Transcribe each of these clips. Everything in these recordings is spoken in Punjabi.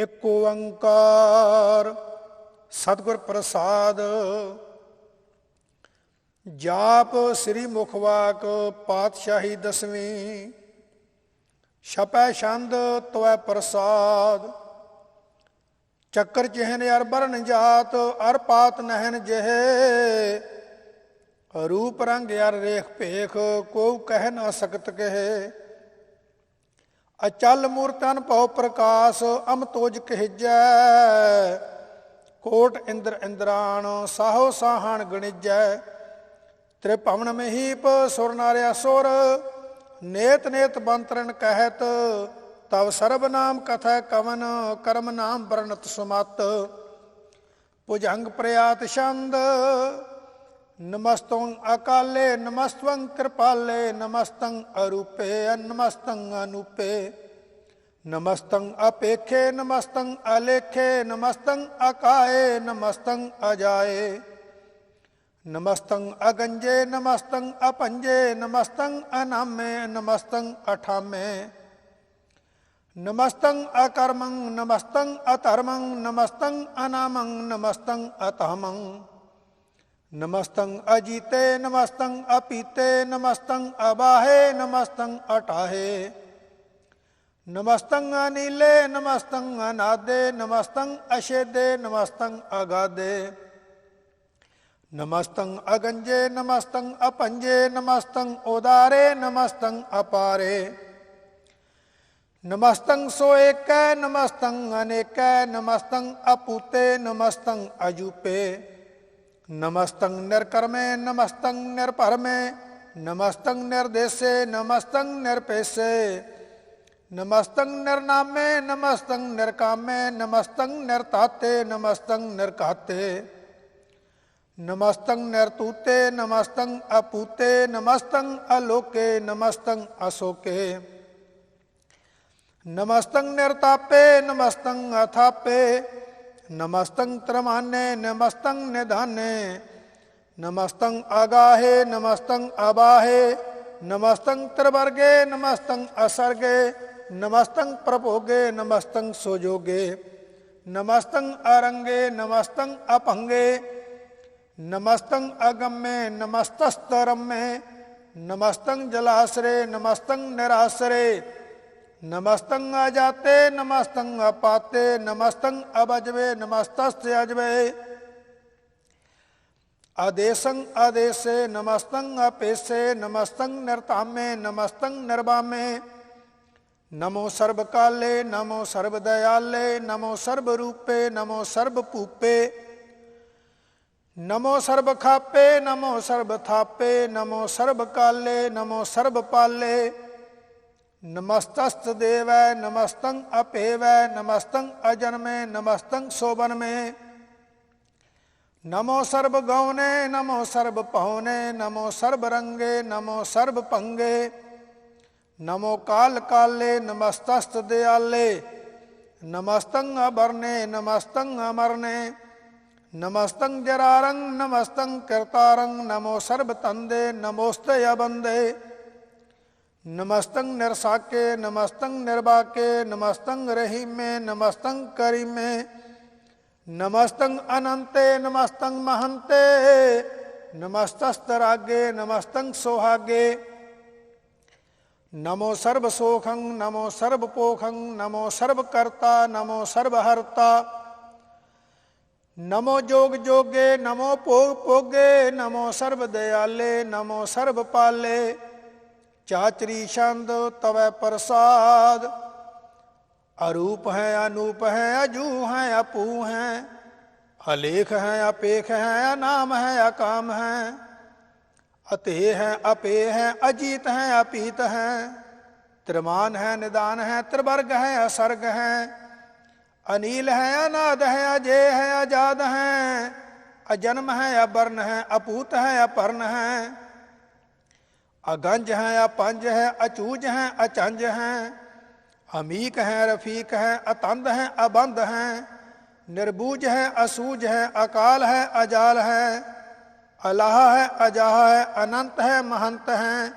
ਇੱਕ ਓੰਕਾਰ। ਸਤਿਗੁਰ ਪ੍ਰਸਾਦ। ਜਾਪ ਸ੍ਰੀ ਮੁਖਵਾਕ ਪਾਤਸ਼ਾਹੀ ਦਸਵੀਂ। ਛਪੈ ਛੰਦ ਤਵੈ ਪ੍ਰਸਾਦ। ਚੱਕਰ ਚਿਹਨ ਅਰ ਬਰਨ ਜਾਤ ਅਰਪਾਤ ਨਹਿਨ ਜਿਹੇ। ਰੂਪ ਰੰਗ ਅਰ ਰੇਖ ਭੇਖ, ਕੋ ਕਹਿ ਨਾ ਸਕਤ ਕਹੇ। ਅਚਲ ਮੂਰਤਨ ਭਉ ਪ੍ਰਕਾਸ਼ ਅਮ ਤੋਜ ਕਹਿਜੈ। ਕੋਟ ਇੰਦਰ ਇੰਦਰਾਣ ਸਾਹੋ ਸਾਹਣ ਗਣਿਜੈ। ਤ੍ਰਿਭਵਨ ਮਹੀਪ, ਸੁਰ ਨਾਰਿਆ ਸੁਰ। ਨੇਤ ਨੇਤ ਬੰਤਰਨ ਕਹਿਤ, ਤਵ ਸਰਬ ਨਾਮ ਕਥੈ ਕਵਨ, ਕਰਮ ਨਾਮ ਬਰਨਤ ਸੁਮਤ। ਭੁਜੰਗ ਪ੍ਰਯਾਤ ਛੰਦ ਨਮਸਤੰ ਅਕਾਲੇ, ਨਮਸਤੰ ਕਿਰਪਾਲੇ, ਨਮਸਤੰ ਅਰੂਪੇ, ਨਮਸਤੰ ਅਨੂਪੇ। ਨਮਸਤੰ ਅਪੇਖੇ, ਨਮਸਤੰ ਅਲੇਖੇ, ਨਮਸਤੰ ਅਕਾਏ, ਨਮਸਤੰ ਅਜਾਏ। ਨਮਸਤੰ ਅਗੰਜੇ, ਨਮਸਤੰ ਅਪੰਜੇ, ਨਮਸਤੰ ਅਨਾਮੇ, ਨਮਸਤੰ ਅਠਾਮੇ। ਨਮਸਤੰ ਅਕਰਮੰ, ਨਮਸਤੰ ਅਧਰਮੰ, ਨਮਸਤੰ ਅਨਾਮੰ, ਨਮਸਤੰ ਅਤਹਮੰ ਨਮਸਤੰ ਅਜੀਤੇ ਨਮਸਤੰ ਅਪੀਤੇ ਨਮਸਤੰ ਅਬਾਹੇ ਨਮਸਤੰ ਅਟਾਹੇ। ਨਮਸਤੰ ਅਨੀਲੇ ਨਮਸਤੰ ਅਨਾਦੇ ਨਮਸਤੰ ਅਸ਼ੇਦੇ ਨਮਸਤੰ ਅਗਾਦੇ। ਨਮਸਤੰ ਅਗੰਜੇ ਨਮਸਤੰ ਅਪੰਜੇ ਨਮਸਤੰ ਉਦਾਰੇ ਨਮਸਤੰ ਅਪਾਰੇ। ਨਮਸਤੰ ਸੋ ਏਕੈ ਨਮਸਤੰ ਅਨੇਕੈ ਨਮਸਤੰ ਅਪੂਤੇ ਨਮਸਤੰ ਅਜੂਪੇ। ਨਮਸਤੰ ਨਿਰਕਰਮੇ ਨਮਸਤੰ ਨਿਰਭਰਮੇ ਨਮਸਤੰ ਨਿਰਦੇਸੇ ਨਮਸਤੰ ਨਿਰਪੇਸੇ ਨਮਸਤੰ ਨਿਰਨਾਮੇ ਨਮਸਤੰ ਨਿਰਕਾਮੇ ਨਮਸਤੰ ਨਿਰਤਾਤੇ ਨਮਸਤੰ ਨਿਰਕਾਤੇ ਨਮਸਤੰ ਨਿਰਤੂਤੇ ਨਮਸਤੰ ਅਪੂਤੇ ਨਮਸਤੰ ਅਲੋਕੇ ਨਮਸਤੰ ਅਸੋਕੇ ਨਮਸਤੰ ਨਿਰਤਾਪੇ ਨਮਸਤੰ ਅਥਾਪੇ ਨਮਸਤੰ ਤਰਮਾਨੇ ਨਮਸਤੰ ਨਿਧਾਨੇ ਨਮਸਤੰ ਆਗਾਹੇ ਨਮਸਤੰ ਅਬਾਹੇ ਨਮਸਤੰ ਤਰਵਰਗੇ ਨਮਸਤੰ ਅਸਰਗੇ ਨਮਸਤੰ ਪ੍ਰਭੋਗੇ ਨਮਸਤੰ ਸੋਜੋਗੇ ਨਮਸਤੰ ਅਰੰਗੇ ਨਮਸਤੰ ਅਪੰਗੇ ਨਮਸਤੰ ਅਗੰਮੇ, ਨਮਸਤਸਤਰਮੇ ਨਮਸਤੰ ਜਲਾਸਰੇ ਨਮਸਤੰ ਨਿਰਾਸਰੇ ਨਮਸਤੰ ਆਜਾਤੇ ਨਮਸਤੰ ਅਪਾਤੇ ਨਮਸਤੰ ਅਬਜਵੇ ਨਮਸਤਸਤ ਅਜਵੇ ਆਦੇਸੰ ਆਦੇਸੇ ਨਮਸਤੰ ਅਪੇਸੇ ਨਮਸਤੰ ਨਿਰਤਾਮੇ ਨਮਸਤੰ ਨਿਰਬਾਮੇ ਨਮੋ ਸਰਬ ਕਾਲੇ, ਨਮੋ ਸਰਬ ਦਇਆਲੇ, ਨਮੋ ਸਰਬ ਰੂਪੇ, ਨਮੋ ਸਰਬ ਭੂਪੇ। ਨਮੋ ਸਰਬ ਖਾਪੇ, ਨਮੋ ਸਰਬ ਥਾਪੇ ਨਮੋ ਸਰਬ ਕਾਲੇ ਨਮੋ ਸਰਬ ਪਾਲੇ ਨਮਸਤਸਤ ਦੇਵੈ, ਨਮਸਤੰ ਅਪੇਵੈ, ਨਮਸਤੰ ਅਜਨਮੇ, ਨਮਸਤੰ ਸੋਬਨਮੇ। ਨਮੋ ਸਰਬ ਗਉਨੇ ਨਮੋ ਸਰਬ ਪਉਨੇ ਨਮੋ ਸਰਬ ਰੰਗੇ, ਨਮੋ ਸਰਬ ਭੰਗੇ ਨਮੋ ਕਾਲ ਕਾਲੇ, ਨਮਸਤਸਤ ਦਿਆਲੇ। ਨਮਸਤੰ ਅਬਰਨੇ ਨਮਸਤੰ ਅਮਰਨੇ। ਨਮਸਤੰ ਜਰਾਰੰ ਨਮਸਤੰ ਕਰਤਾਰੰ ਨਮੋ ਸਰਬ ਤੰਦੇ ਨਮੋਸਤੇ ਅਬੰਦੇ ਨਮਸਤੰ ਨਿਰਸਾਕੇ ਨਮਸਤੰ ਨਿਰਬਾਕੇ ਨਮਸਤੰ ਰਹੀਮੇ ਨਮਸਤੰ ਕਰੀਮੇ ਨਮਸਤੰ ਅਨੰਤੇ ਨਮਸਤੰ ਮਹੰਤੇ ਨਮਸਤਸਤਰਾਗੇ ਨਮਸਤੰ ਸੋਹਾਗੇ ਨਮੋ ਸਰਬ ਸੋਖੰ ਨਮੋ ਸਰਬ ਪੋਖੰ ਨਮੋ ਸਰਬ ਕਰਤਾ ਨਮੋ ਸਰਬ ਹਰਤਾ ਨਮੋ ਜੋਗ ਚਾਚਰੀ ਛੰਦ ਤਵੈ ਪ੍ਰਸਾਦ। ਅਰੂਪ ਹੈ, ਅਨੂਪ ਹੈ, ਅਜੂ ਹੈ, ਅਪੂ ਹੈ, ਅਲੇਖ ਹੈ, ਅਪੇਖ ਹੈ, ਅਨਾਮ ਹੈ, ਅਕਾਮ ਹੈ। ਅਤੇ ਹੈ, ਅਪੇ ਹੈ, ਅਜੀਤ ਹੈ, ਅਪੀਤ ਹੈ। ਤ੍ਰਿਮਾਨ ਹੈ, ਨਿਦਾਨ ਹੈ, ਤ੍ਰਿਵਰਗ ਹੈ, ਅਸਰਗ ਹੈ। ਅਨੀਲ ਹੈ, ਅਨਾਦ ਹੈ, ਅਜੇ ਹੈ ਆਜ਼ਾਦ ਹੈ। ਅਜਨਮ ਹੈ, ਅਬਰਨ ਹੈ, ਅਪੂਤ ਹੈ, ਅਪਰਨ ਹੈ। ਅਗੰਜ ਹੈ ਅਪੰਜ ਹੈ ਅਚੂਜ ਹੈ ਅਚੰਜ ਹੈ ਅਮੀਕ ਹੈ ਰਫੀਕ ਹੈ ਅਤੰਦ ਹੈ ਅਬੰਦ ਹੈ ਨਿਰਬੂਜ ਹੈ ਅਸੂਜ ਹੈ ਅਕਾਲ ਹੈ ਅਜਾਲ ਹੈ ਅਲਾਹ ਹੈ ਅਜਾਹ ਹੈ ਅਨੰਤ ਹੈ ਮਹੰਤ ਹੈ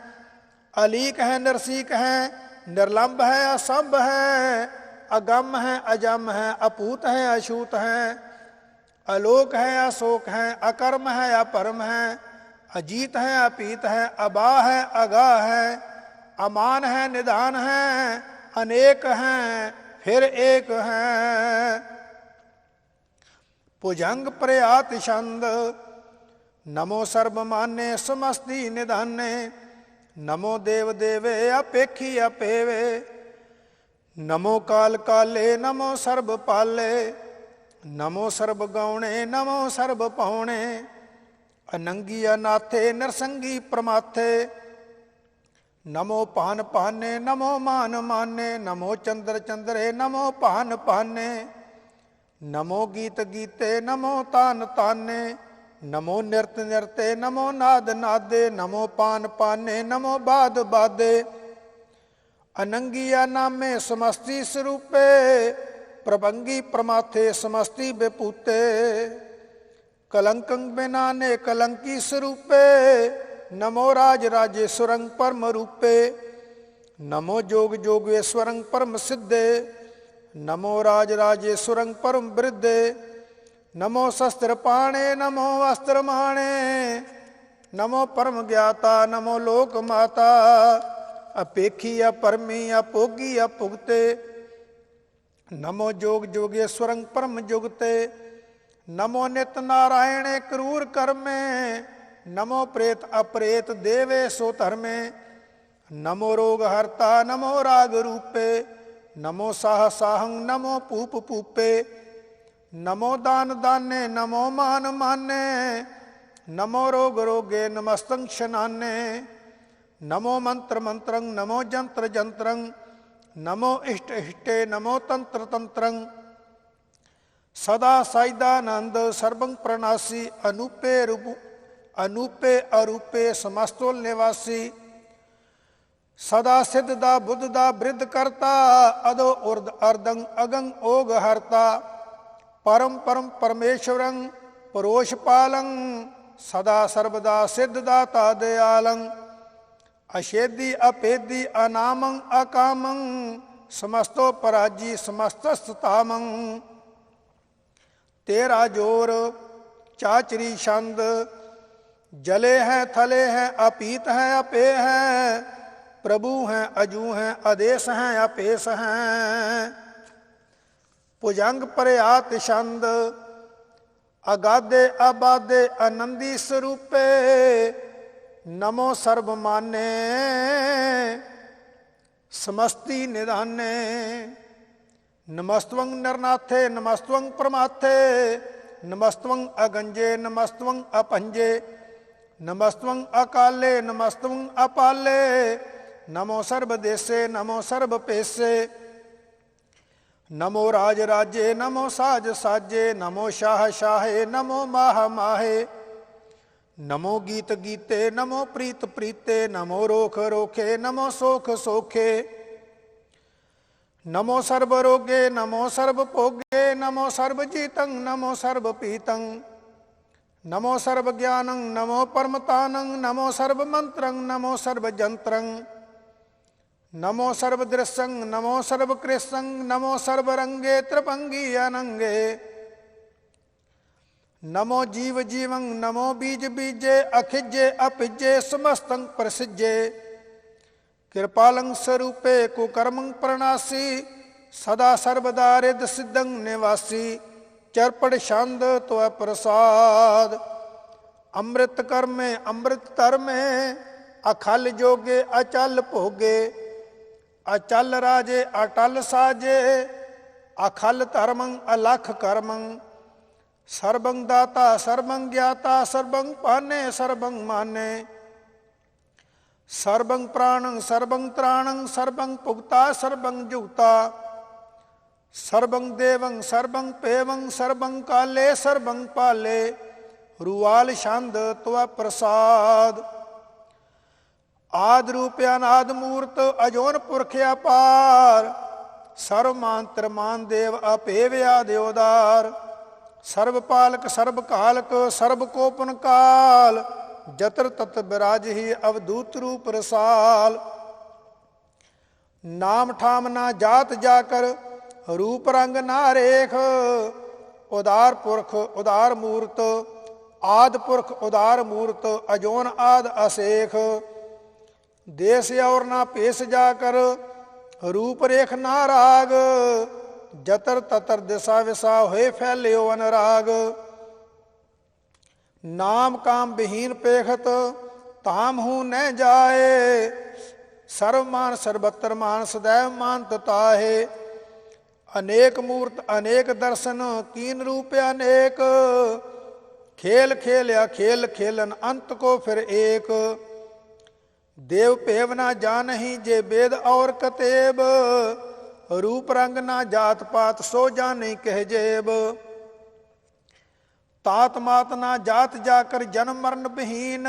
ਅਲੀਕ ਹੈ ਨਿਰਸੀਕ ਹੈ ਨਿਰਲੰਭ ਹੈ ਅਸੰਭ ਹੈ ਅਗੰਮ ਹੈ ਅਜਮ ਹੈ ਅਪੂਤ ਹੈ ਅਛੂਤ ਹੈ ਅਲੋਕ ਹੈ ਅਸੋਕ ਹੈ ਅਕਰਮ ਹੈ ਅਪਰਮ ਹੈ ਅਜੀਤ ਹੈ, ਅਪੀਤ ਹੈ ਅਬਾ ਹੈ ਅਗਾ ਹੈ, ਅਮਾਨ ਹੈ, ਨਿਧਾਨ ਹੈ, ਅਨੇਕ ਹੈ, ਫਿਰ ਏਕ ਹੈ। ਭੁਜੰਗ ਪ੍ਰਿਆਤ ਛੰਦ, ਨਮੋ ਸਰਬ ਮਾਨੇ ਸਮਸਤੀ ਨਿਧਾਨੇ, ਨਮੋ ਦੇਵ ਦੇਵੇ ਅਪੇਖੀ ਅਪੇਵੇ ਨਮੋ ਕਾਲ ਕਾਲੇ, ਨਮੋ ਸਰਬ ਪਾਲੇ, ਨਮੋ ਸਰਬ ਗਾਉਣੇ, ਨਮੋ ਸਰਬ ਪਾਉਣੇ। ਅਨੰਗੀ ਅਨਾਥੇ ਨਰਸੰਗੀ ਪ੍ਰਮਾਥੇ। ਨਮੋ ਭਾਨ ਭਾਨੇ, ਨਮੋ ਮਾਨ ਮਾਨੇ, ਨਮੋ ਚੰਦਰ ਚੰਦਰੇ, ਨਮੋ ਭਾਨ ਭਾਨੇ। ਨਮੋ ਗੀਤ ਗੀਤੇ, ਨਮੋ ਤਾਨ ਤਾਨੇ। ਨਮੋ ਨਿਰਤ ਨਿਰਤੇ, ਨਮੋ ਨਾਦ ਨਾਦੇ, ਨਮੋ ਪਾਨ ਪਾਨੇ, ਨਮੋ ਬਾਦ ਬਾਦੇ। ਅਨੰਗੀਆ ਨਾਮੇ ਸਮਸਤੀ ਸਰੂਪੇ, ਪ੍ਰਭੰਗੀ ਪ੍ਰਮਾਥੇ ਸਮਸਤੀ ਬੇਪੂਤੇ। ਕਲੰਕੰ ਬਿਨਾਨੇ ਕਲੰਕੀ ਸਰੂਪੇ, ਨਮੋ ਰਾਜ ਰਾਜੇਸ਼ਵਰੰ ਪਰਮ ਰੂਪੇ, ਨਮੋ ਜੋਗ ਜੋਗੇਸ਼ਵਰੰ ਪਰਮ ਸਿੱਧੇ, ਨਮੋ ਰਾਜ ਰਾਜੇਸ਼ਵਰੰ ਪਰਮ ਬ੍ਰਿਧੇ, ਨਮੋ ਸ਼ਸਤਰ ਪਾਣੇ, ਨਮੋ ਵਸਤਰ ਮਾਣੇ ਨਮੋ ਪਰਮ ਗਿਆਤਾ, ਨਮੋ ਲੋਕ ਮਾਤਾ, ਅਪੇਖੀ ਅਪਰਮੀ ਅਪੋਗੀ ਅਪੁਗਤੇ ਨਮੋ ਜੋਗ ਜੋਗੇਸ਼ਵਰੰ ਪਰਮ ਜੁਗਤੇ ਨਮੋ ਨਿਤ ਨਾਰਾਇਣੇ ਕਰੂਰ ਕਰਮੇ, ਨਮੋ ਪ੍ਰੇਤ ਅਪ੍ਰੇਤ ਦੇਵੇ ਸੋ ਧਰਮੇ। ਨਮੋ ਰੋਗ ਹਰਤਾ, ਨਮੋ ਰਾਗ ਰੂਪੇ, ਨਮੋ ਸਾਹ ਸਾਹੰ ਨਮੋ ਪੂਪ ਪੂਪੇ ਨਮੋ ਦਾਨ ਦਾਨੇ, ਨਮੋ ਮਾਨ ਮਾਨੇ। ਨਮੋ ਰੋਗ ਰੋਗੇ ਨਮਸਤੰ ਸ਼ਨਾਨੇ। ਨਮੋ ਮੰਤਰ ਮੰਤਰੰ, ਨਮੋ ਜੰਤਰ ਜੰਤਰੰ। ਨਮੋ ਇਸ਼ਟ ਇਸ਼ਟੇ, ਨਮੋ ਤੰਤਰ ਤੰਤਰੰ। ਸਦਾ ਸਾਇਦਾਨੰਦ ਸਰਬੰ ਪ੍ਰਣਾਸੀ, ਅਨੂਪੇ ਰੂਪ, ਅਨੂਪੇ ਅਰੂਪੇ ਸਮਸਤੋਲ ਨਿਵਾਸੀ। ਸਦਾ ਸਿੱਧ ਦਾ, ਬੁੱਧ ਦਾ, ਬ੍ਰਿਧ ਕਰਤਾ, ਅਦੋ ਉਰਦ ਅਰਦੰ ਅਗੰ ਓਗ ਹਰਤਾ। ਪਰਮ ਪਰਮ ਪਰਮੇਸ਼ਵਰੰ ਪਰੋਸ਼ ਪਾਲੰ, ਸਦਾ ਸਰਬਦਾ ਸਿੱਧ ਦਾਤਾ ਦਿਆਲੰ ਅਸ਼ੇਦੀ ਅਪੇਦੀ ਅਨਾਮੰ ਅਕਾਮੰ, ਸਮਸਤੋ ਪਰਾਜੀ ਸਮਸਤ ਸਤਾਮੰ ਤੇਰਾ ਜੋਰ, ਚਾਚਰੀ ਛੰਦ, ਜਲੇ ਹੈ, ਥਲੇ ਹੈ ਅਪੀਤ ਹੈ ਅਪੇ ਹੈ, ਪ੍ਰਭੂ ਹੈ, ਅਜੂ ਹੈ, ਆਦੇਸ਼ ਹੈ ਅਪੇਸ ਹੈ। ਪੁਜੰਗ ਪ੍ਰਿਆਤ ਛੰਦ, ਅਗਾਦੇ ਆਬਾਦੇ ਆਨੰਦੀ ਸਰੂਪੇ, ਨਮੋ ਸਰਬ ਮਾਨੇ, ਸਮਸਤੀ ਨਿਧਾਨੇ। ਨਮਸਤਵੰ ਨਰਨਾਥੇ, ਨਮਸਤਵੰ ਪ੍ਰਮਾਥੇ, ਨਮਸਤਵੰ ਅਗੰਜੇ, ਨਮਸਤਵੰ ਅਪੰਜੇ, ਨਮਸਤਵੰ ਅਕਾਲੇ, ਨਮਸਤਵੰ ਅਪਾਲੇ, ਨਮੋ ਸਰਬ ਦੇਸੇ, ਨਮੋ ਸਰਬ ਪੇਸੇ, ਨਮੋ ਰਾਜ ਰਾਜੇ, ਨਮੋ ਸਾਜ ਸਾਜੇ, ਨਮੋ ਸ਼ਾਹ ਸ਼ਾਹੇ, ਨਮੋ ਮਾਹ ਮਾਹੇ, ਨਮੋ ਗੀਤ ਗੀਤੇ, ਨਮੋ ਪ੍ਰੀਤ ਪ੍ਰੀਤੇ, ਨਮੋ ਰੋਖ ਰੋਖੇ, ਨਮੋ ਸੋਖ ਸੋਖੇ ਨਮੋ ਸਰਬ ਰੋਗੇ ਨਮੋ ਸਰਬ ਭੋਗੇ ਨਮੋ ਸਰਬ ਜੀਤੰ ਨਮੋ ਸਰਬ ਪੀਤੰ ਨਮੋ ਸਰਬ ਗਿਆਨੰ ਨਮੋ ਪਰਮਤਾਨੰ ਨਮੋ ਸਰਬ ਮੰਤਰੰ ਨਮੋ ਸਰਬ ਜੰਤਰੰ ਨਮੋ ਸਰਬ ਦ੍ਰਿਸ਼ੰ ਨਮੋ ਸਰਬ ਕ੍ਰਿਸ਼ੰ ਨਮੋ ਸਰਬ ਰੰਗੇ ਤ੍ਰਿਪੰਗੀ ਅਨੰਗੇ ਨਮੋ ਜੀਵ ਜੀਵੰ ਨਮੋ ਬੀਜ ਬੀਜੇ ਅਖਿਜੇ ਅਪਿਜੇ ਸਮਸਤੰ ਪ੍ਰਸਿਜੇ ਕਿਰਪਾਲੰ ਸਰੂਪੇ ਕੁਕਰਮੰ ਪ੍ਰਣਾਸੀ, ਸਦਾ ਸਰਬਦਾ ਰਿਦ ਨਿਵਾਸੀ, ਚਰਪੜ ਛੰਦ ਤੋਇ ਪ੍ਰਸਾਦ। ਅੰਮ੍ਰਿਤ ਕਰਮੇ, ਅੰਮ੍ਰਿਤ ਧਰਮੇ, ਅਖਲ ਜੋਗੇ, ਅਚਲ ਭੋਗੇ। ਅਚਲ ਰਾਜੇ, ਅਟਲ ਸਾਜੇ, ਅਖਲ ਧਰਮੰ, ਅਲਖ ਕਰਮੰ। ਸਰਬੰ ਦਾਤਾ, ਸਰਬੰ ਗਿਆਤਾ, ਸਰਬੰ ਪਾਨੇ, ਸਰਬੰ ਮਾਨੇ। ਸਰਬੰ ਪ੍ਰਾਣੰ ਸਰਬੰ ਤ੍ਰਾਣੰ ਸਰਬੰ ਭੁਗਤਾ ਸਰਬੰ ਜੁਗਤਾ। ਸਰਬੰ ਦੇਵੰ ਸਰਬੰ ਪੇਵੰ ਸਰਬੰ ਕਾਲੇ ਸਰਬੰ ਪਾਲੇ ਰੂਵਾਲ ਛੰਦ ਤਵ ਪ੍ਰਸਾਦ। ਆਦ ਰੂਪ ਅਨਾਦ ਮੂਰਤ ਅਜੋਨ ਪੁਰਖ ਅਪਾਰ। ਸਰਵ ਮੰਤਰ ਮਾਨ ਦੇਵ ਅਪੇਵਿਆ ਦਿਉਦਾਰ ਸਰਬ ਪਾਲਕ ਸਰਬ ਕਾਲਕ ਸਰਬ ਕੋਪਨ ਕਾਲ। ਜਤਰ ਤਤ ਬਿਰਾਜਹੀ ਅਵਧੂਤ ਰੂਪ ਰਸਾਲ। ਨਾਮ ਠਾਮ ਨਾ ਜਾਤ ਜਾ ਕਰ ਰੂਪ ਰੰਗ ਨਾ ਰੇਖ। ਉਦਾਰ ਪੁਰਖ, ਉਦਾਰ ਮੂਰਤ, ਆਦ ਪੁਰਖ, ਉਦਾਰ ਮੂਰਤ, ਅਜੋਨ ਆਦ ਅਸੇਖ। ਦੇਸ ਔਰ ਨਾ ਪੇਸ਼ ਜਾ ਕਰ ਰੂਪ ਰੇਖ ਨਾ ਰਾਗ। ਜਤਰ ਤਤਰ ਦਿਸਾ ਵਿਸਾ ਹੋਏ ਫੈਲਿਓ ਅਨਰਾਗ। ਨਾਮ ਕਾਮ ਬਹੀਨ ਪੇਖਤ ਤਾਮ ਹੂ ਨਹਿ ਜਾਏ। ਸਰਵ ਮਾਨ ਸਰਬਤਰ ਮਾਨ ਸदैव ਮਾਨ ਤਤਾਹੇ ਅਨੇਕ ਮੂਰਤ, ਅਨੇਕ ਦਰਸ਼ਨ, ਕੀਨ ਰੂਪ ਅਨੇਕ। ਖੇਲ ਖੇਲਿਆ, ਖੇਲ ਖੇਲਨ ਅੰਤ ਕੋ ਫਿਰ ਏਕ। ਦੇਵ ਭੇਵ ਨਾ ਜਾਣਹੀ ਜੇ ਬੇਦ ਔਰ ਕਤੇਬ। ਰੂਪ ਰੰਗ ਨਾ ਜਾਤ ਪਾਤ ਸੋ ਜਾਣਈ ਕਹਿ ਜੇਬ। ਤਾਤ ਮਾਤ ਨਾ ਜਾਤ ਜਾ ਕਰ ਜਨਮ ਮਰਨ ਬਹੀਨ,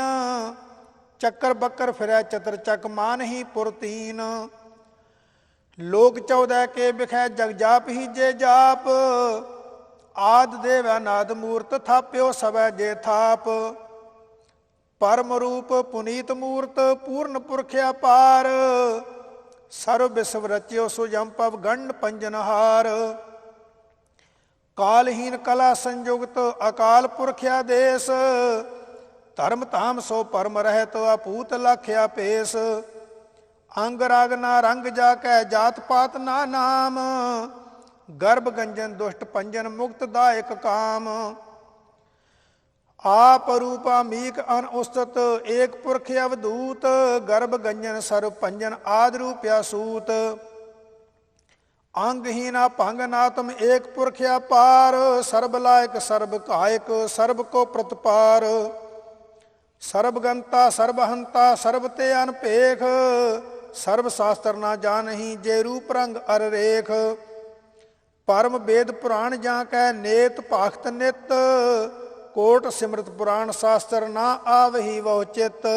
ਚੱਕਰ ਬੱਕਰ ਫਿਰੈ ਚਤਰ ਚੱਕ ਮਾਨ ਹੀ ਪੁਰਤੀਨ। ਲੋਕ ਚੌਦੈ ਕੇ ਬਿਖੈ ਜਗ ਜਾਪ ਹੀ ਜੇ ਜਾਪ, ਆਦ ਦੇਵ ਅਨਾਦ ਮੂਰਤ ਥਾਪਿਓ ਸਵੈ ਜੇ ਥਾਪ। ਪਰਮ ਰੂਪ ਪੁਨੀਤ ਮੂਰਤ ਪੂਰਨ ਪੁਰਖ ਅਪਾਰ, ਸਰਬ ਵਿਸਵ ਰਚਿਓ ਸੁਜੰਪਵ ਗੰਡ ਪੰਜਨਹਾਰ। ਕਾਲਹੀਨ ਕਲਾ ਸੰਯੁਗਤ ਅਕਾਲ ਪੁਰਖਿਆ ਦੇਸ਼, ਧਰਮ ਧਾਮ ਸੋ ਪਰਮ ਰਹਿਤ ਅਪੂਤ ਲਖਿਆ ਪੇਸ। ਅੰਗ ਰਾਗ ਨਾ ਰੰਗ ਜਾ ਕੈ ਜਾਤ ਪਾਤ ਨਾ ਨਾਮ, ਗਰਭ ਗੰਜਨ ਦੁਸ਼ਟ ਪੰਜਨ ਮੁਕਤ ਦਾਇਕ ਕਾਮ। ਆਪ ਰੂਪਾ ਮੀਕ ਅਨ ਉਸਤਤ ਏਕ ਪੁਰਖ ਅਵਧੂਤ, ਗਰਭ ਗੰਜਨ ਸਰਬ ਪੰਜਨ ਆਦ ਰੂਪਿਆ ਸੂਤ। ਅੰਗਹੀਨਾ ਭੰਗ ਨਾਤਮ ਏਕ ਪੁਰਖ ਅਪਾਰ, ਸਰਬ ਲਾਇਕ, ਸਰਬ ਕਾਇਕ, ਸਰਬ ਕੋ ਪ੍ਰਤਪਾਰ। ਸਰਬ ਗੰਤਾ, ਸਰਬ ਹੰਤਾ ਸਰਬ ਤੇ ਅਨਪੇਖ ਸਰਬ ਸ਼ਾਸਤਰ ਨਾ ਜਾਣਹੀ ਜੇ ਰੂਪ ਰੰਗ ਅਰ ਰੇਖ। ਪਰਮ ਵੇਦ ਪੁਰਾਣ ਜਾਂ ਕੈ ਨੇਤ ਭਾਖਤ ਨਿਤ, ਕੋਟ ਸਿਮਰਤ ਪੁਰਾਣ ਸ਼ਾਸਤਰ ਨਾ ਆਵਹੀ ਵਹੁ ਚਿਤ।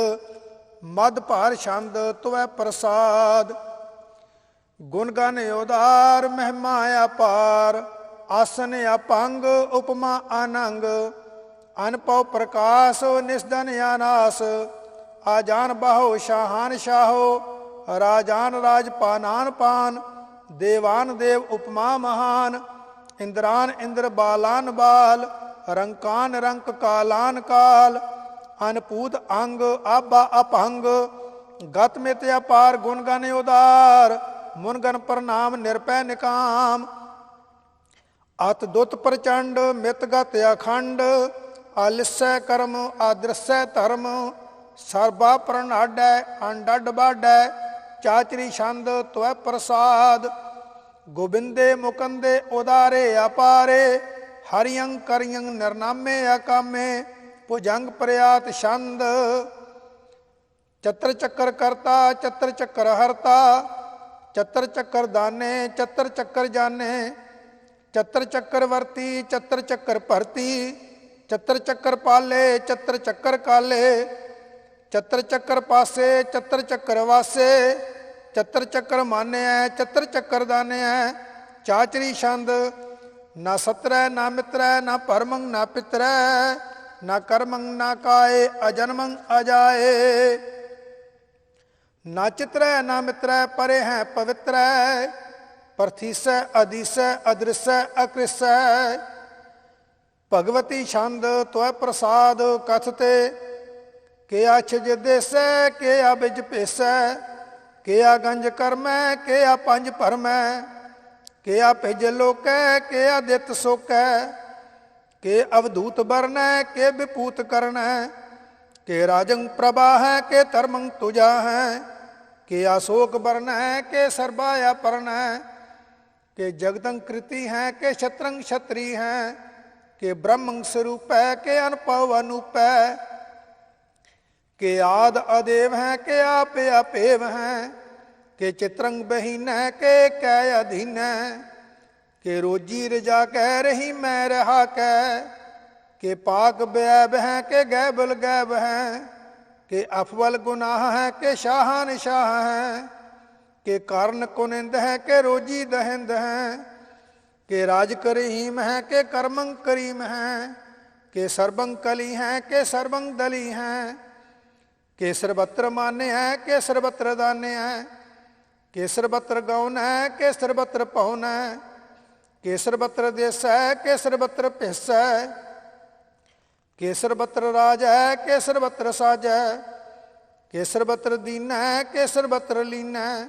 ਮਦ ਭਾਰ ਛੰਦ ਤੁਵੈ ਪ੍ਰਸਾਦ। ਗੁਣ ਗਨ ਮਹਿਮਾ ਅਪਾਰ, ਆਸਨ ਅਪੰਗ, ਉਪਮਾ ਅਨੰਗ। ਅਨਪਉ ਪ੍ਰਕਾਸ਼ ਨਿਸਦਨ ਆਨਾਸ ਆਜਾਨ ਬਾਹੋ ਸ਼ਾਹਾਨ ਸ਼ਾਹੋ, ਰਾਜਾਨ ਰਾਜ ਪਾਨਾਨ ਪਾਨ। ਦੇਵਾਨ ਦੇਵ ਉਪਮਾ ਮਹਾਨ। ਇੰਦਰਾਨ ਇੰਦਰ ਬਾਲਾਨ ਬਾਲ। ਰੰਕਾਨ ਰੰਕ ਕਾਲਾਨ ਕਾਲ। ਅਨਪੂਤ ਅੰਗ ਆਬਾ ਅਪੰਗ। ਗਤ ਮਿਤ ਅਪਾਰ ਗੁਣ ਉਦਾਰ ਮੁਨਗਨ ਪ੍ਰਨਾਮ ਨਿਰਪੈ ਨਿਕਾਮ। ਅਤ ਦੁਤ ਪ੍ਰਚੰਡ, ਮਿਤ ਗਤ ਅਖੰਡ। ਆਲਿਸੈ ਕਰਮ, ਆਦਰਸੈ ਧਰਮ। ਸਰਬਾ ਪ੍ਰਣਾਡੈ ਅੰਡਡ ਬਾਡੈ ਚਾਚਰੀ ਛੰਦ, ਤੁਐ ਪ੍ਰਸਾਦ। ਗੋਬਿੰਦੇ ਮੁਕੰਦੇ, ਉਦਾਰੇ ਅਪਾਰੇ। ਹਰਿਯੰ ਕਰਿਯੰ ਨਿਰਨਾਮੇ ਅਕਾਮੇ। ਭੁਜੰਗ ਪ੍ਰਿਆਤ ਛੰਦ। ਚਤਰ ਚੱਕਰ ਕਰਤਾ, ਚਤਰ ਚੱਕਰ ਹਰਤਾ। ਚਤਰ ਚੱਕਰ ਦਾਨੇ ਚਤਰ ਚੱਕਰ ਜਾਣੇ ਚਤਰ ਚੱਕਰ ਵਰਤੀ ਚਤਰ ਚੱਕਰ ਭਰਤੀ ਚਤਰ ਚੱਕਰ ਪਾਲੇ ਚਤਰ ਚੱਕਰ ਕਾਲੇ ਚਤਰ ਚੱਕਰ ਪਾਸੇ ਚਤਰ ਚੱਕਰ ਵਾਸੇ ਚਤਰ ਚੱਕਰ ਮਾਨਿਆ ਚਤਰ ਚੱਕਰ ਦਾਨਿਆ ਚਾਚਰੀ ਛੰਦ ਨਾ ਸਤਰੈ ਨਾ ਮਿਤਰੈ ਨਾ ਪਰਮੰ ਨਾ ਪਿਤਰੈ ਨਾ ਕਰਮੰ ਨਾ ਕਾਏ ਅਜਨਮੰ ਅਜਾਏ ਨਾ ਚਿਤਰੈ, ਨਾ ਮਿਤਰੈ, ਪਰੇ ਹੈ ਪਵਿੱਤਰੈ। ਪਰਥੀਸੈ ਅਦੀਸੈ ਅਦ੍ਰਿਸੈ, ਅਕ੍ਰਿਸੈ। ਭਗਵਤੀ ਛੰਦ ਤੋਇ ਪ੍ਰਸਾਦ ਕਥਤੇ। ਕੇ ਅਛ ਜਿਦੇਸੈ ਕੇ ਆ ਬਿਜ ਭੇਸੈ। ਕੇ ਆ ਗੰਜ ਕਰਮੈ ਕੇ ਆ ਪੰਜ ਭਰਮੈ। ਕੇ ਆ ਭਿਜ ਲੋਕੈ ਕੇ ਆ ਦਿੱਤ ਸੋਕੈ। ਕੇ ਅਵਧੂਤ ਬਰਨੈ ਕੇ ਵਿਪੂਤ ਕਰਨੈ। ਕੇ ਰਾਜੰ ਪ੍ਰਭਾ ਹੈ ਕੇ ਧਰਮੰ ਤੁਜਾ ਹੈ ਕੇ ਅਸ਼ੋਕ ਬਰਨੈ ਕੇ ਸਰਬਾਇਆ ਪਰਨੈ ਕੇ ਜਗਤੰ ਕ੍ਰਿਤੀ ਹੈ ਕੇ ਛਤਰੰ ਛਤਰੀ ਹੈ ਕਿ ਬ੍ਰਹਮੰ ਸਰੂਪੈ ਕੇ ਅਨਪਵ ਅਨੂਪੈ ਕਿ ਆਦ ਅਦੇਵ ਹੈ ਕਿ ਆਪ ਅਪੇਵ ਹੈ ਕਿ ਚਿਤਰੰਗ ਬਹੀਨੈ ਕੇ ਕੈ ਅਧੀਨੈ ਕਿ ਰੋਜੀ ਰਜਾ ਕਹਿ ਰਹੀ ਮੈਂ ਰਹਾ ਕੈ ਕਿ ਪਾਕ ਬੈਬ ਹੈ ਕਿ ਗੈਬਲ ਗੈਬ ਹੈ ਕਿ ਅਫਵਲ ਗੁਨਾਹ ਹੈ ਕਿ ਸ਼ਾਹਨ ਸ਼ਾਹ ਹੈ ਕਿ ਕਰਨ ਕੁਨਿੰਦ ਹੈ ਕਿ ਰੋਜੀ ਦਹਿੰਦ ਹੈ ਕਿ ਰਾਜ ਕਰੀਮ ਹੈ ਕਿ ਕਰਮੰ ਕਰੀਮ ਹੈ ਕਿ ਸਰਬੰ ਕਲੀ ਹੈ ਕਿ ਸਰਬੰ ਦਲੀ ਹੈ ਕਿ ਸਰਬਤਰ ਮਾਨੇ ਹੈ ਕਿ ਸਰਬਤਰ ਦਾਨੇ ਹੈ ਕਿ ਸਰਬਤਰ ਗਉਨ ਹੈ केसर बत्र राज है केसर बत्र साज। है केसर बत्र दीन है केसर बत्र लीन। है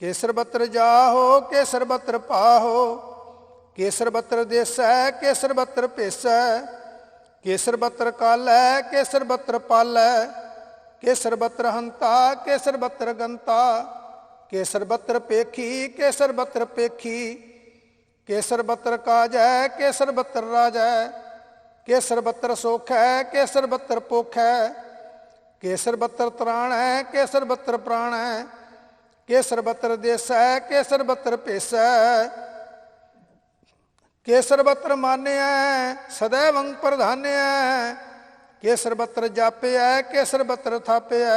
केसर बत्र जाहो केसर बत्र पाहो। केसर बत्र देस है केसर बत्र पेस। है केसर बत्र काल है केसर बत्र पाल। है केसर बत्र हंता केसर बत्र गंता। केसर बत्र पेखी केसर बत्र पेखी। केसर बत्र काज है केसर बत्र राज। है ਕੇਸਰ ਬਤਰ ਸੋਖੈ ਕੇਸਰ ਬਤਰ ਪੋਖੈ ਕੇਸਰ ਬਤਰ ਹੈ ਕੇਸਰ ਬਤਰ ਪ੍ਰਾਣੈ ਕੇਸਰ ਬਤਰ ਦੇਸੈ ਕੇਸਰ ਬਤਰ ਭੇਸੈ ਕੇਸਰ ਬਤਰ ਮਾਨਿਐ ਸदैवੰ ਪ੍ਰਧਾਨਿਆ ਕੇਸਰ ਬਤਰ ਜਾਪਿਆ ਕੇਸਰ ਬਤਰ ਥਾਪਿਆ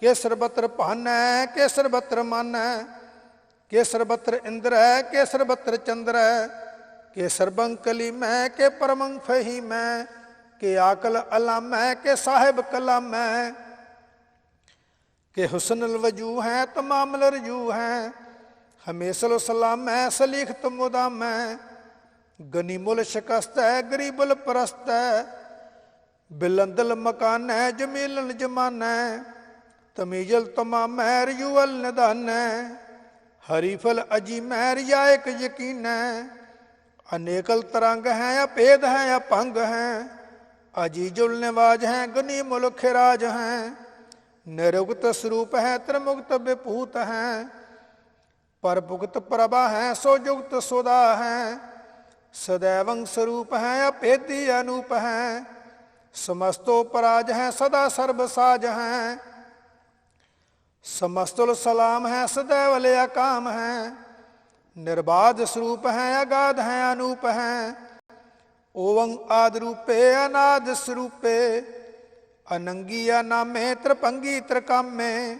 ਕੇਸਰ ਬਤਰ ਭਾਨੈ ਕੇਸਰ ਬਤਰ ਮਾਨੈ ਕੇਸਰ ਬਤਰ ਇੰਦਰੈ ਕੇਸਰ ਬਤਰ ਚੰਦਰ ਕੇਸਰ ਬੰਕਲੀ ਮੈਂ ਕੇ ਪਰਮੰ ਫਹੀ ਮੈਂ ਕੇ ਆਕਲ ਅਲਾਮੈ ਕੇ ਸਾਹਿਬ ਕਲਾਮੈ ਕਿ ਹੁਸਨ ਵਜੂ ਹੈ ਤਮਾਮ ਰਜੂ ਹੈ ਹਮੇਸ਼ਲ ਸਲਾਮ ਹੈ ਸਲੀਖਤ ਮੁਦਾਮ ਹੈ ਗਨੀਮੁਲ ਸ਼ਕਸਤ ਹੈ ਗਰੀਬੁਲ ਪ੍ਰਸਤ ਹੈ ਬਿਲੰਦਲ ਮਕਾਨ ਹੈ ਜਮੀਲਨ ਜਮਾਨ ਹੈ ਤਮੀਜਲ ਤਮਾਮ ਹੈ ਰਯੂਅਲ ਨਿਦਾਨ ਹੈ ਹਰੀਫਲ ਅਜੀਮ ਹੈ ਰਿਆਇਕ ਯਕੀਨ ਹੈ ਅਨੇਕਲ ਤਰੰਗ ਹੈ अनेकल तरंग हैं अपेद हैं अपंग हैं अजीजुल नवाज हैं गनी मुल्क राज हैं निरुक्त स्वरूप हैं त्रिमुक्त विभूत हैं परभुक्त प्रभा हैं सोजुक्त सुदा हैं सदैव स्वरूप हैं अपेदी अनूप हैं समस्तोपराज हैं सदा सर्वसाज हैं समस्तुल सलाम हैं सदैव काम हैं ਹੈ ਨਿਰਬਾਧ ਸਰੂਪ ਹੈ ਅਗਾਧ ਹੈ ਅਨੂਪ ਹੈ ਓਵੰ ਆਦ ਰੂਪੇ ਅਨਾਦ ਸਰੂਪੇ ਅਨੰਗੀਆ ਨਾਮੇ ਤ੍ਰਪੰਗੀ ਤ੍ਰਕਾਮੇ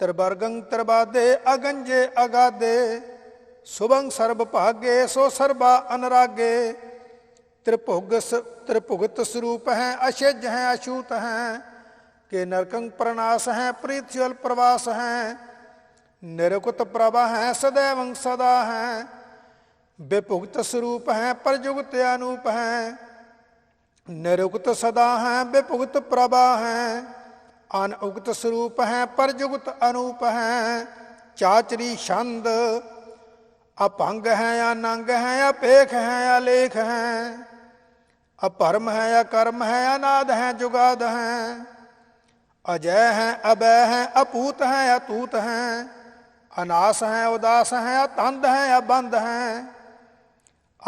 ਤਰਬਰਗੰ ਤਰਬਾਦੇ ਅਗੰਜੇ ਅਗਾਦੇ ਸੁਭੰ ਸਰਬ ਭਾਗੇ ਸੋ ਸਰਬਾ ਅਨਰਾਗੇ ਤ੍ਰਿਭੁਗ ਸ- ਤ੍ਰਿਭੁਗਤ ਸਰੂਪ ਹੈ ਅਸ਼ਜ ਹੈ ਅਛੂਤ ਹੈ ਕੇ ਨਰਕੰ ਪ੍ਰਨਾਸ ਹੈ ਪ੍ਰੀਤਿਅਲ ਪ੍ਰਵਾਸ ਹੈ ਨਿਰਕੁਤ ਪ੍ਰਭਾ ਹੈ ਸदैवੰ ਸਦਾ ਹੈ। ਬੇਭੁਗਤ ਸਰੂਪ ਹੈ ਪਰਜੁਗਤ ਅਨੂਪ ਹੈ। ਨਿਰੁਕਤ ਸਦਾ ਹੈ, ਬੇਭੁਗਤ ਪ੍ਰਭਾ ਹੈ। ਅਨਉਗਤ ਸਰੂਪ ਹੈ ਪਰਜੁਗਤ ਅਨੂਪ ਹੈ। ਚਾਚਰੀ ਛੰਦ, ਅਪੰਗ ਹੈ, ਅਨੰਗ ਹੈ, ਅਪੇਖ ਹੈ, ਅਲੇਖ ਹੈ। ਅਪਰਮ ਹੈ, ਅਕਰਮ ਹੈ, ਅਨਾਦ ਹੈ, ਜੁਗਾਦ ਹੈ। ਅਜੈ ਹੈ ਅਬੈ ਹੈ, ਅਪੂਤ ਹੈ, ਅਤੂਤ ਹੈ। ਅਨਾਸ ਹੈ, ਉਦਾਸ ਹੈ ਅਤੰਦ ਹੈ ਅਬੰਦ ਹੈ?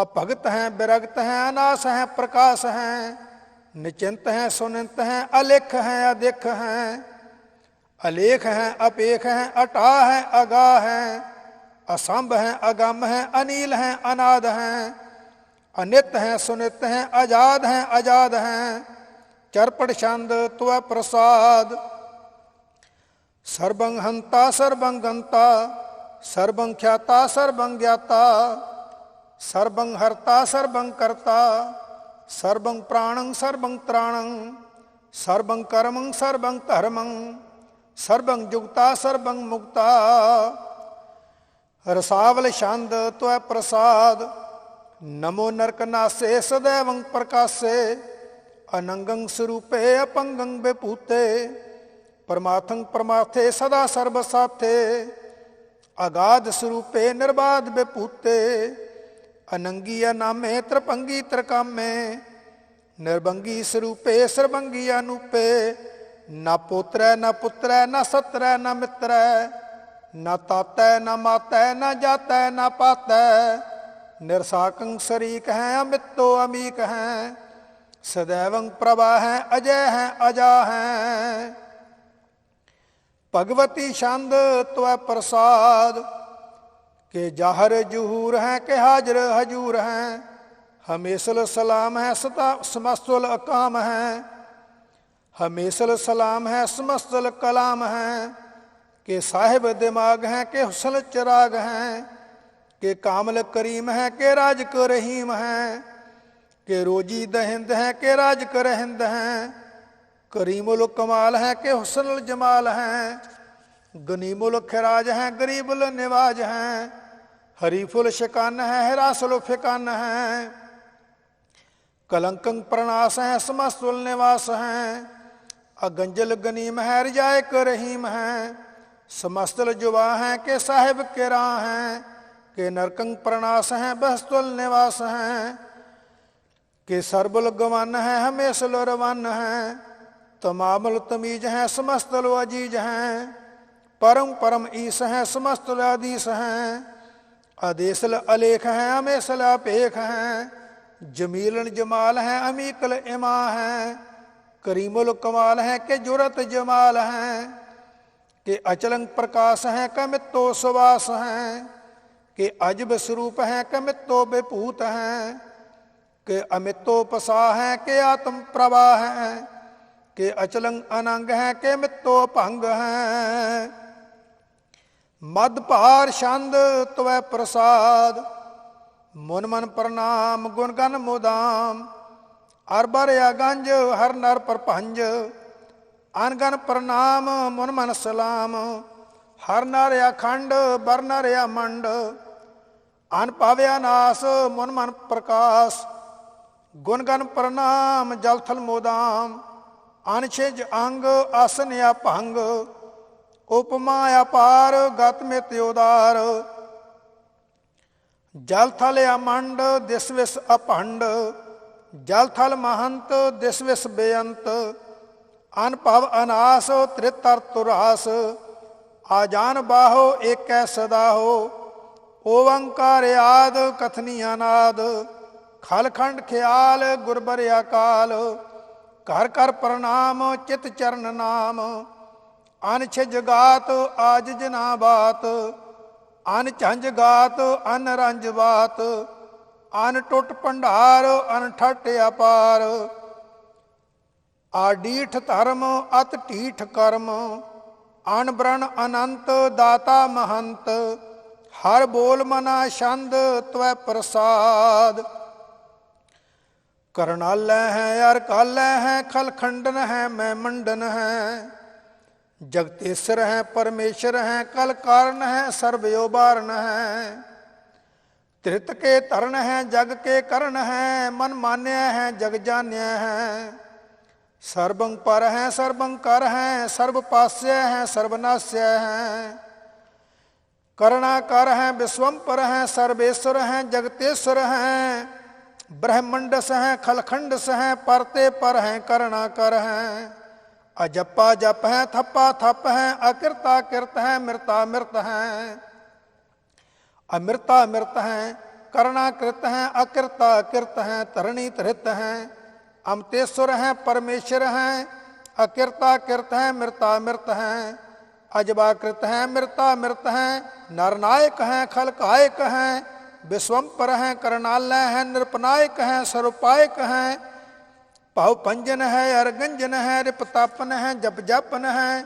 ਅਭਗਤ ਹੈ, ਬਿਰਗਤ ਹੈ, ਅਨਾਸ ਹੈ, ਪ੍ਰਕਾਸ਼ ਹੈ? ਨਿਚਿੰਤ ਹੈ, ਸੁਨਿੰਤ ਹੈ, ਅਲਿਖ ਹੈ, ਅਦਿਖ ਹੈ? ਅਲੇਖ ਹੈ, ਅਪੇਖ ਹੈ, ਅਟਾ ਹੈ, ਅਗਾ ਹੈ? ਅਸੰਭ ਹੈ, ਅਗਮ ਹੈ, ਅਨੀਲ ਹੈ, ਅਨਾਦ ਹੈ? ਅਨਿਤ ਹੈ, ਸੁਨਿਤ ਹੈ ਆਜ਼ਾਦ ਹੈ ਆਜ਼ਾਦ ਹੈ? ਚਰਪੜ ਛੰਦ, ਤਵ ਪ੍ਰਸਾਦ। ਸਰਬੰ ਹੰਤਾ, ਸਰਬੰ ਗੰਤਾ, ਸਰਬੰ ਖਿਆਤਾ, ਸਰਬੰ ਗਿਆਤਾ, ਸਰਬੰ ਹਰਤਾ, ਸਰਬੰ ਕਰਤਾ, ਸਰਬੰ ਪ੍ਰਾਣੰ, ਸਰਬੰ ਤ੍ਰਾਣੰ, ਸਰਬੰ ਕਰਮੰ, ਸਰਬੰ ਧਰਮੰ, ਸਰਬੰ ਜੁਗਤਾ, ਸਰਬੰ ਮੁਕਤਾ। ਰਸਾਵਲ ਛੰਦ ਤੋਇ ਪ੍ਰਸਾਦ, ਨਮੋ ਨਰਕ ਨਾਸੇ ਸदैवੰ ਪ੍ਰਕਾਸੇ, ਅਨੰਗੰ ਸਰੂਪੇ, ਅਪੰਗੰ ਬੇਪੂਤੇ। ਪਰਮਾਥੰ ਪਰਮਾਰਥੇ ਸਦਾ ਸਰਬ ਸਾਥੇ, ਅਗਾਧ ਸਰੂਪੇ ਨਿਰਬਾਧ ਬੇਪੂਤੇ, ਅਨੰਗੀ ਅਨਾਮੇ ਤ੍ਰਪੰਗੀ ਤ੍ਰਕਾਮੇ ਨਿਰਬੰਗੀ ਸਰੂਪੇ ਸਰਬੰਗੀ ਅਨੂਪੇ, ਨਾ ਪੋਤਰੈ, ਨਾ ਪੁੱਤਰੈ, ਨਾ ਸਤਰੈ, ਨਾ ਮਿੱਤਰੈ, ਨਾ ਤਾਤੈ, ਨਾ ਮਾਤੈ, ਨਾ ਜਾਤੈ, ਨਾ ਪਾਤੈ, ਨਿਰਸਾਕੰ ਸ਼ਰੀਕ ਹੈ, ਅਮਿਤੋ ਅਮੀਕ ਹੈ ਸदैवੰ ਪ੍ਰਭਾ ਹੈ, ਅਜੈ ਹੈ, ਅਜਾ ਹੈ। ਭਗਵਤੀ ਛੰਦ ਤਵੈ ਪ੍ਰਸਾਦ, ਕਿ ਜਾਹਰ ਜਹੂਰ ਹੈ ਕਿ ਹਾਜ਼ਰ ਹਜੂਰ ਹੈ, ਹਮੇਸ਼ਲ ਸਲਾਮ ਹੈ ਸਤਾ ਸਮਸਤੁਲ ਅਕਾਮ ਹੈ, ਹਮੇਸ਼ਲ ਸਲਾਮ ਹੈ ਸਮਸਤਲ ਕਲਾਮ ਹੈ, ਕਿ ਸਾਹਿਬ ਦਿਮਾਗ ਹੈ ਕਿ ਹੁਸਨ ਚਿਰਾਗ ਹੈ, ਕਿ ਕਾਮਲ ਕਰੀਮ ਹੈ ਕਿ ਰਾਜ ਕੋ ਰਹੀਮ ਹੈ, ਕਿ ਰੋਜੀ ਦਹਿੰਦ ਹੈ ਕਿ ਰਾਜ ਕਰ ਹਿੰਦ ਹੈ ਕਰੀਮੁਲ ਕਮਾਲ ਹੈ ਕਿ ਹੁਸਨੁਲ ਜਮਾਲ ਹੈ ਗਨੀਮੁਲ ਖਰਾਜ ਹੈ ਗਰੀਬੁਲ ਨਿਵਾਜ ਹੈ ਹਰੀ ਫੁੱਲ ਸ਼ਿਕਨ ਹੈ ਹਰਾ ਸਲੋ ਫਿਕਨ ਹੈ ਕਲੰਕੰ ਪ੍ਰਣਾਸ ਹੈ ਸਮਸਤੁਲ ਨਿਵਾਸ ਹੈ ਅਗੰਜਲ ਗਨੀਮ ਹੈ ਰਜਾਇ ਕਰ ਰਹੀਮ ਹੈ ਸਮਸਤਲ ਜੁਵਾ ਹੈ ਕਿ ਸਾਹਿਬ ਕੇ ਰਾਹ ਹੈ ਕਿ ਨਰਕੰ ਪ੍ਰਣਾਸ ਹੈ ਬਸਤੁਲ ਨਿਵਾਸ ਹੈ ਕਿ ਸਰਬਲ ਗਵਨ ਹੈ ਹਮੇਸ਼ਲ ਰਵਨ ਹੈ ਤਮਾਮਲ ਤਮੀਜ ਹੈ ਸਮਸਤਲ ਅਜੀਜ ਹੈ ਪਰਮ ਪਰਮ ਈਸ ਹੈ ਸਮਸਤਲ ਆਦੀਸ ਹੈ ਆਦੇਸਲ ਅਲੇਖ ਹੈ ਹਮੇਸ਼ਲ ਅਪੇਖ ਹੈ ਜਮੀਲਨ ਜਮਾਲ ਹੈ ਅਮੀਕਲ ਇਮਾ ਹੈ ਕਰੀਮੁਲ ਕਮਾਲ ਹੈ ਕਿ ਜੁਰਤ ਜਮਾਲ ਹੈ ਕਿ ਅਚਲੰਗ ਪ੍ਰਕਾਸ਼ ਹੈ ਕਮਿਤੋ ਸੁਵਾਸ ਹੈ ਕਿ ਅਜਬ ਸਰੂਪ ਹੈ ਕਮਿਤੋ ਬਿਭੂਤ ਹੈ ਕਿ ਅਮਿਤੋ ਪਸਾ ਹੈ ਕਿ ਆਤਮ ਅਚਲੰਗ ਅਨੰਗ ਹੈ, ਕਿ ਮਿੱਤੋ ਭੰਗ ਹੈ। ਮਦ ਭਾਰ ਛੰਦ ਤਵੈ ਪ੍ਰਸਾਦ, ਮਨ ਮਨ ਪ੍ਰਣਾਮ, ਗੁਣ ਗਨ ਮੁਦਾਮ। ਅਰਬਰ ਅਗੰਜ ਹਰ ਨਰ ਪਰਪੰਜ ਅਨਗਨ ਪ੍ਰਣਾਮ, ਮਨ ਮਨ ਸਲਾਮ। ਹਰ ਨਰ ਅਖੰਡ ਬਰ ਨਰ ਅਮੰਡ ਅਨ ਪਾਵਿਆ ਨਾਸ, ਮਨ ਮਨ ਪ੍ਰਕਾਸ਼। ਗੁਣ ਗਨ ਪ੍ਰਣਾਮ, ਜਲ ਥਲ ਮੋਦਾਮ। ਅਨਛਿਜ ਅੰਗ ਆਸਨ ਅਭੰਗ, ਉਪਮਾ ਅਪਾਰ, ਗਤ ਮਿਤ ਉਦਾਰ। ਜਲ ਥਲ ਅਮੰਡ, ਦਿਸ ਵਿਸ ਅਪੰਡ ਜਲ ਥਲ ਮਹੰਤ, ਦਿਸ ਵਿਸ ਬੇਅੰਤ। ਅਨਭਵ ਅਨਾਸ, ਤ੍ਰਿਤਰ ਤੁਰਾਸ। ਆਜਾਨ ਬਾਹੋ, ਏਕੈ ਸਦਾਹੋ। ਓੰਕਾਰ ਆਦ, ਕਥਨੀ ਅਨਾਦ। ਖਲਖੰਡ ਖਿਆਲ, ਗੁਰਬਰ ਅਕਾਲ। ਘਰ ਕਰ ਪ੍ਰਣਾਮ, ਚਿਤ ਚਰਨ ਨਾਮ। ਅਨਛ ਗਾਤ, ਆਜ ਜਨਾ ਬਾਤ। ਅਨ ਝੰਜ ਗਾਤ ਅਨ ਰੰਜ ਬਾਤ। ਅਨ ਟੁੱਟ ਭੰਡਾਰ ਅਨ ਠਟ ਅਪਾਰ। ਆਡੀਠ ਧਰਮ, ਅਤ ਢੀਠ ਕਰਮ। ਅਨ ਬ੍ਰਣ ਅਨੰਤ, ਦਾਤਾ ਮਹੰਤ। ਹਰ ਬੋਲ ਮਨਾ ਛੰਦ, ਤਵੈ ਪ੍ਰਸਾਦ। ਕਰਨਾਲੈ ਹੈ ਅਰ ਕਾਲੈ ਹੈ ਖਲਖੰਡਨ ਹੈ ਮੈਂ ਮੰਡਨ ਹੈ ਜਗਤੇਸ਼ਰ ਹੈ ਪਰਮੇਸ਼ਰ ਹੈ ਕਲ ਕਾਰਨ ਹੈ ਸਰਬ ਉਬਾਰਨ ਹੈ ਤ੍ਰਿਤ ਕੇ ਧਰਨ ਹੈ ਜਗ ਕੇ ਕਰਨ ਹੈ ਮਨ ਮਾਨਿਆ ਹੈ ਜਗ ਜਾਣਿਆ ਹੈ ਸਰਬੰ ਪਰ ਹੈ ਸਰਬੰ ਕਰ ਹੈ ਸਰਬ ਪਾਸਿਆ ਹੈ ਸਰਬਨਾਸਿਆ ਹੈ ਕਰਣਾ ਕਰ ਹੈ ਵਿਸਵੰ ਪਰ ਹੈ ਸਰਬੇਸ਼ਰ ਹੈ ਜਗਤੇਸ਼ਰ ਹੈ ਬ੍ਰਹਮੰਡਸ ਹੈ ਖਲਖੰਡਸ ਹੈ ਪਰਤੇ ਪਰ ਹੈ ਕਰਣਾ ਕਰ ਹੈ ਅਜੱਪਾ ਜਪ ਹੈ ਥੱਪਾ ਥੱਪ ਹੈ ਅਕਿਰਤਾ ਕਿਰਤ ਹੈ ਮਿਰਤਾ ਮਿਰਤ ਹੈ ਅਮਿਰਤਾ ਮਿਰਤ ਹੈ ਕਰਣਾ ਕ੍ਰਿਤ ਹੈ ਅਕਿਰਤਾ ਕਿਰਤ ਹੈ ਧਰਣੀ ਧਰਿਤ ਹੈ ਅਮਤੇਸ਼ਵਰ ਹੈ ਪਰਮੇਸ਼ਰ ਹੈ ਅਕਿਰਤਾ ਕਿਰਤ ਹੈ ਮਿਰਤਾ ਮਿਰਤ ਹੈ ਅਜਬਾ ਕ੍ਰਿਤ ਹੈ ਮਿਰਤਾ ਮਿਰਤ ਹੈ ਨਰਨਾਇਕ ਹੈ ਖਲਕਾਇਕ ਹੈ ਵਿਸਵੰਪਰ ਹੈ, ਕਰਨਾਲੈ ਹੈ, ਨਿਰਪਨਾਇਕ ਹੈ ਸਰੁਪਾਇਕ ਹੈ। ਭਉ ਪੰਜਨ ਹੈ, ਅਰਗੰਜਨ ਹੈ, ਰਿਪਤਾਪਨ ਹੈ ਜਪ ਜਪਨ ਹੈ।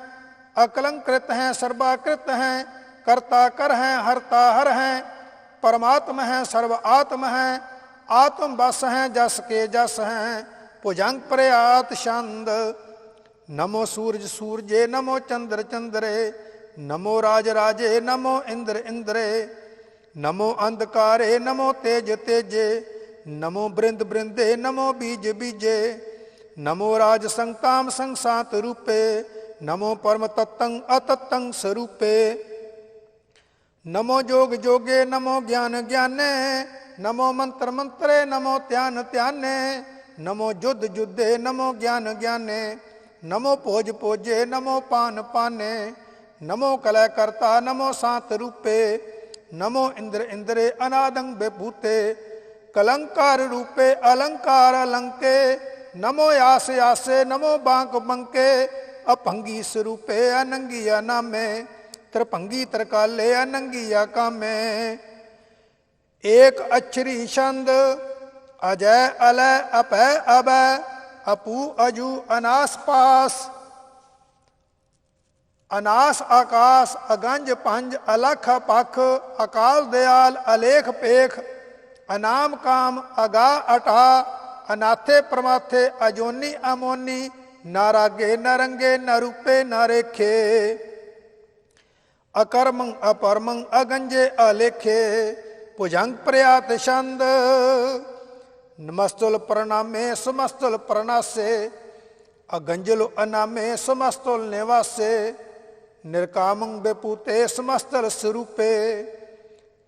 ਅਕਲੰਕ੍ਰਿਤ ਹੈ, ਸਰਬਾਕ੍ਰਿਤ ਹੈ ਕਰਤਾ ਕਰ ਹੈ ਹਰਤਾ ਹਰ ਹੈ। ਪਰਮਾਤਮ ਹੈ ਸਰਬ ਆਤਮ ਹੈ। ਆਤਮ ਬਸ ਹੈ, ਜਸ ਕੇ ਜਸ ਹੈ। ਭੁਜੰਗ ਪ੍ਰਿਆਤ ਛੰਦ, ਨਮੋ ਸੂਰਜ ਸੂਰਜੇ, ਨਮੋ ਚੰਦਰ ਚੰਦਰੇ। ਨਮੋ ਰਾਜ ਰਾਜੇ, ਨਮੋ ਇੰਦਰ ਇੰਦਰੇ। ਨਮੋ ਅੰਧਕਾਰੇ, ਨਮੋ ਤੇਜ ਤੇਜੇ, ਨਮੋ ਬ੍ਰਿੰਦ ਬ੍ਰਿੰਦੇ, ਨਮੋ ਬੀਜ ਬੀਜੇ, ਨਮੋ ਰਾਜ ਸੰਤਾਮ ਸੰਸਾਤ ਰੂਪੇ, ਨਮੋ ਪਰਮ ਤਤੰ ਅਤਤੰ ਸਰੂਪੇ, ਨਮੋ ਜੋਗ ਜੋਗੇ, ਨਮੋ ਗਿਆਨ ਗਿਆਨੇ, ਨਮੋ ਮੰਤਰ ਮੰਤਰੇ, ਨਮੋ ਧਿਆਨ ਧਿਆਨੇ, ਨਮੋ ਜੁਦ ਜੁਦੇ ਨਮੋ ਗਿਆਨ ਗਿਆਨੇ, ਨਮੋ ਭੋਜ ਭੋਜੇ, ਨਮੋ ਪਾਨ ਪਾਨੇ, ਨਮੋ ਕਲੈ ਕਰਤਾ, ਨਮੋ ਸਾਤ ਰੂਪੇ ਨਮੋ ਇੰਦਰ ਇੰਦਰੇ ਅਨਾਦੰ ਬੇਭੂਤੇ ਕਲੰਕਾਰ ਰੂਪੇ ਅਲੰਕਾਰ ਅਲੰਕੇ ਨਮੋ ਆਸ ਆਸੇ ਨਮੋ ਬਾਂਕ ਬੰਕੇ ਅਭੰਗੀ ਸਰੂਪੇ ਅਨੰਗੀਆ ਨਾਮੇ ਤਰਭੰਗੀ ਤਰਕਾਲੇ ਅਨੰਗੀਆ ਕਾਮੇ ਏਕ ਅਛਰੀ ਛੰਦ ਅਜੈ ਅਲੈ ਅਪੈ ਅਬੈ ਅਪੂ ਅਜੂ ਅਨਾਸ ਪਾਸ ਅਨਾਸ ਆਕਾਸ, ਅਗੰਜ ਪੰਜ, ਅਲਖ ਪਖ, ਅਕਾਲ ਦਿਆਲ, ਅਲੇਖ ਪੇਖ, ਅਨਾਮ ਕਾਮ, ਅਗਾ ਅਟਾ, ਅਨਾਥੇ ਪ੍ਰਮਾਥੇ, ਅਜੋਨੀ ਅਮੋਨੀ, ਨਾਰਾਗੇ ਰਾਗੇ ਨਾ ਨਰੇਖੇ। ਨਾ ਰੂਪੇ ਅਕਰਮੰ ਅਪਰਮੰ ਅਗੰਜੇ ਅਲੇਖੇ, ਭੁਜੰਗ ਪ੍ਰਿਆਤ ਛੰਦ। ਨਮਸਤੁਲ ਪ੍ਰਣਾਮੇ, ਸਮਸਤੁਲ ਪ੍ਰਣਾਸੇ, ਅਗੰਜਲ ਅਨਾਮੇ, ਸਮਸਤੁਲ ਨਿਵਾਸੇ। ਨਿਰਕਾਮੰ ਬੇਪੂਤੇ ਸਮਸਤਲ ਸਰੂਪੇ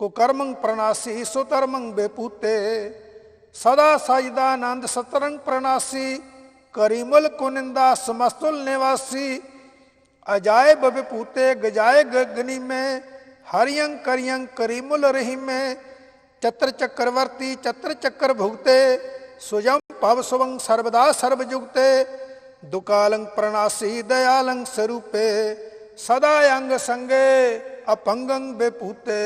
ਕੁਕਰਮੰ ਪ੍ਰਣਾਸੀ ਸੁਤਰਮੰ ਬੇਪੂਤੇ। ਸਦਾ ਸਜਦਾਨੰਦ ਸਤਰੰਗ ਪ੍ਰਣਾਸੀ ਕਰੀਮੁਲ ਕੁਨਿੰਦਾ ਸਮਸਤੁਲ ਨਿਵਾਸੀ। ਅਜਾਇਬ ਵਿਪੂਤੇ ਗਜਾਏ ਗਗਨੀ ਮੈਂ ਹਰਿਯੰ ਕਰਿਯੰ ਕਰੀਮੁਲ ਰਹੀਮੇ। ਚਤਰ ਚੱਕਰਵਰਤੀ ਚਤਰ ਚੱਕਰ ਭੁਗਤੇ, ਸੁਜੰ ਭਵ ਸੁਵੰ ਸਰਬਦਾ ਸਰਬ ਜੁਗਤੇ ਦੁਕਾਲੰ ਪ੍ਰਣਾਸੀ, ਦਇਆਲੰ ਸਰੂਪੇ। ਸਦਾ ਅੰਗ ਸੰਗੇ ਅਪੰਗੰ ਬੇਪੂਤੇ।